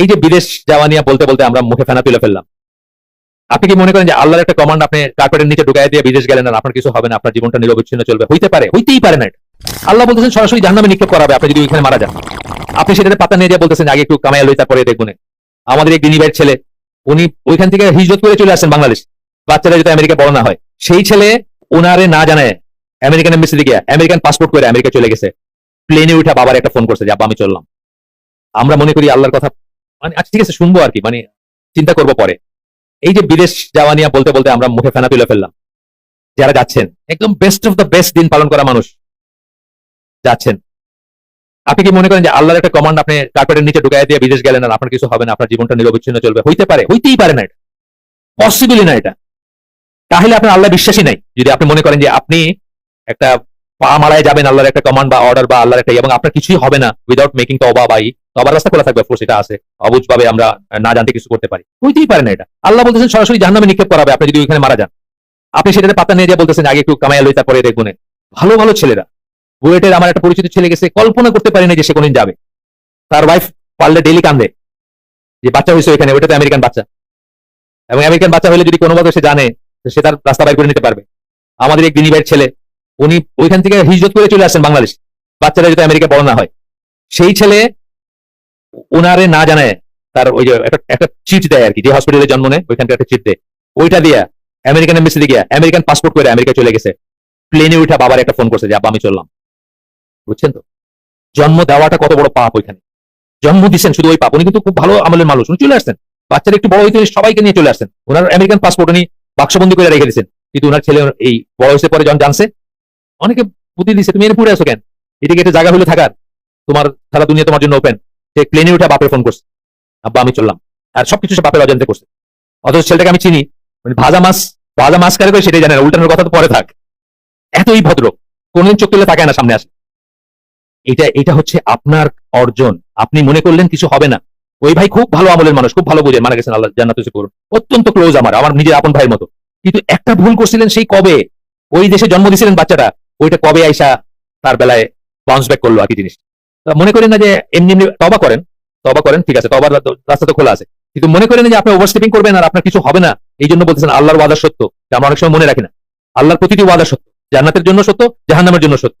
এই যে বিদেশ যাওয়া নিয়ে বলতে বলতে আমরা মুখে ফেনা তুলে ফেললাম। আপনি কি মনে করেন যে আল্লাহর একটা কমান্ড আপনি কার্পেটের নিচে ঢুকাই দিয়ে বিদেশ গেলেন আর আপনার কিছু হবে না? আপনার জীবনটা নিরবিচ্ছিন্ন চলবে। হইতে পারে, হইতেই পারে না আল্লাহ বলতেছেন, সরাসরি জাহান্নামে নিক্ষেপ করাবে আপনি যদি ওইখানে মারা যান। আপনি সেটাতে পাতা নিয়ে দিয়ে বলতেছেন, আগে একটু কামাইয়া লই তারপরে দেখবেন আমাদের এক দিনীবাইয়ের ছেলে, উনি ওইখান থেকে হিজরত করে চলে আসেন বাংলাদেশ। বাচ্চারা যদি আমেরিকা বড় না হয়। সেই ছেলে ওনারে না জানায়, আমেরিকান এম্বাসিতে গিয়ে আমেরিকান পাসপোর্ট করে আমেরিকা চলে গেছে। প্লেনে উঠে বাবার একটা ফোন করছে যে, আব্বা, আমি চললাম। আমরা মনে করি আল্লাহর কথা মানে আচ্ছা ঠিক আছে, শুনব আর কি মানে চিন্তা করব পরে। এই যে বিদেশ যাওয়া নিয়ে বলতে বলতে আমরা মুখে ফেনা তুলে ফেললাম। যারা যাচ্ছেন, একদম বেস্ট অফ দ্য বেস্ট দিন পালন করা মানুষ যাচ্ছেন। আপনি কি মনে করেন যে আল্লাহর একটা কমান্ড আপনি কার্পেটের নিচে ঢুকাই দিয়ে বিদেশ গেলেন আর আপনার কিছু হবে না, আপনার জীবনটা নিরবিচ্ছিন্ন চলবে? হইতে পারে, হইতেই পারে না এটা। পসিবলই না এটা। তাহলে আপনার আল্লাহ বিশ্বাসী নাই। যদি আপনি মনে করেন যে আপনি একটা পা মারায় যাবেন আল্লাহর একটা কমান্ড বা অর্ডার বা আল্লাহর একটা ইয়ে এবং আপনার কিছুই হবে না উইদাউট মেকিং তবা বাই তবার রাস্তা খোলা থাকবে এটা আছে। অবুজ ভাবে আমরা না জানতে কিছু করতে পারি। হইতেই পারে না এটা। আল্লাহ বলতেছেন, সরাসরি জাহান্নামে নিক্ষেপ করাবে। আপনি যদি ওইখানে মারা যান। আপনি সেটাতে পাতা নিয়ে দিয়ে বলতেছেন, আগে একটু কামাইয়া লই, তারপরে দেখবেন ভালো ভালো ছেলেরা। বুয়েটের আমার একটা পরিচিত ছেলে গেছে, কল্পনা করতে পারি না যে সে কোনদিন যাবে। তার ওয়াইফ পারলে ডেলি কান্দে। যে বাচ্চা হয়েছে ওইখানে, ওইটা তো আমেরিকান বাচ্চা। এবং আমেরিকান বাচ্চা হলে যদি কোনোভাবে সে জানে সে তার রাস্তা বাইর করে নিতে পারবে। আমাদের এক দিনীবাইয়ের ছেলে উনি ওইখান থেকে হিজরত করে চলে আসেন বাংলাদেশ। বাচ্চারা যদি আমেরিকা বড় না হয়। সেই ছেলে ওনারে না জানায়, তার ওই যে একটা চিট দেয় আর কি, যে হসপিটালে জন্ম নেয়, ওইখানকার একটা চিট দেয়। ওইটা দিয়া আমেরিকান এম্বাসিতে গিয়া আমেরিকান পাসপোর্ট করে আমেরিকা চলে গেছে। প্লেনে উঠা বাবার একটা ফোন করছে যে আমি চললাম। বুঝছেন তো? জন্ম দেওয়াটা কত বড় পাপ ওইখানে। জন্ম দিচ্ছেন শুধু ওই পাপ। উনি কিন্তু খুব ভালো আমলের মানুষ। উনি চলে আসছেন। বাচ্চারা একটু বড় হইতে সবাইকে নিয়ে চলে আসছেন। ওনার আমেরিকান পাসপোর্ট উনি বাক্সবন্দি করে রেখে দিয়েছেন। কিন্তু ওনার ছেলে এই বড় হয়েছে পরে যখন জানছে। অনেকে বুদ্ধি দিচ্ছে তুমি এনে পড়ে আসো কেন? এদিকে একটা জায়গা হলো থাকার। তোমার সারা দুনিয়া তোমার জন্য ওপেন সে প্লেনে উঠে বাপের ফোন করছে। আব্বা, আমি চললাম। আর সবকিছু সে বাপের অজান্তে করছে। অথচ ছেলেটাকে আমি চিনি। মানে ভাজা মাছ ভাজা মাছ কারে করে সেটাই জানে না। উল্টানোর কথা তো পরে থাক। এতই ভদ্র, কোনদিন চোখ তুলে তাকায় না সামনে আসে। এটা এটা হচ্ছে আপনার অর্জন। আপনি মনে করলেন কিছু হবে না। ওই ভাই খুব ভালো আমলের মানুষ, খুব ভালো বোঝেন মারা গেছেন আল্লাহ, জান্নাত করুন অত্যন্ত ক্লোজ আমার আমার নিজের আপন ভাইয়ের মতো। কিন্তু একটা ভুল করছিলেন সেই কবে? ওই দেশে জন্ম দিয়েছিলেন বাচ্চাটা। ওইটা কবে আইসা তার বেলায় বাউন্স ব্যাক করল আর কি জিনিস মনে করেন না যে এমনি এমনি তবা করেন তবা করেন, ঠিক আছে তবার রাস্তা তো খোলা আছে। কিন্তু মনে করেন যে আপনি ওভারস্টেপিং করবেন আর আপনার কিছু হবে না এই জন্য বলতেছেন আল্লাহর ওয়াদা সত্য। যে আমরা অনেক সময় মনে রাখি না। আল্লাহর প্রতিটি ওয়াদা সত্য। জান্নাতের জন্য সত্য, জাহান্নামের জন্য সত্য।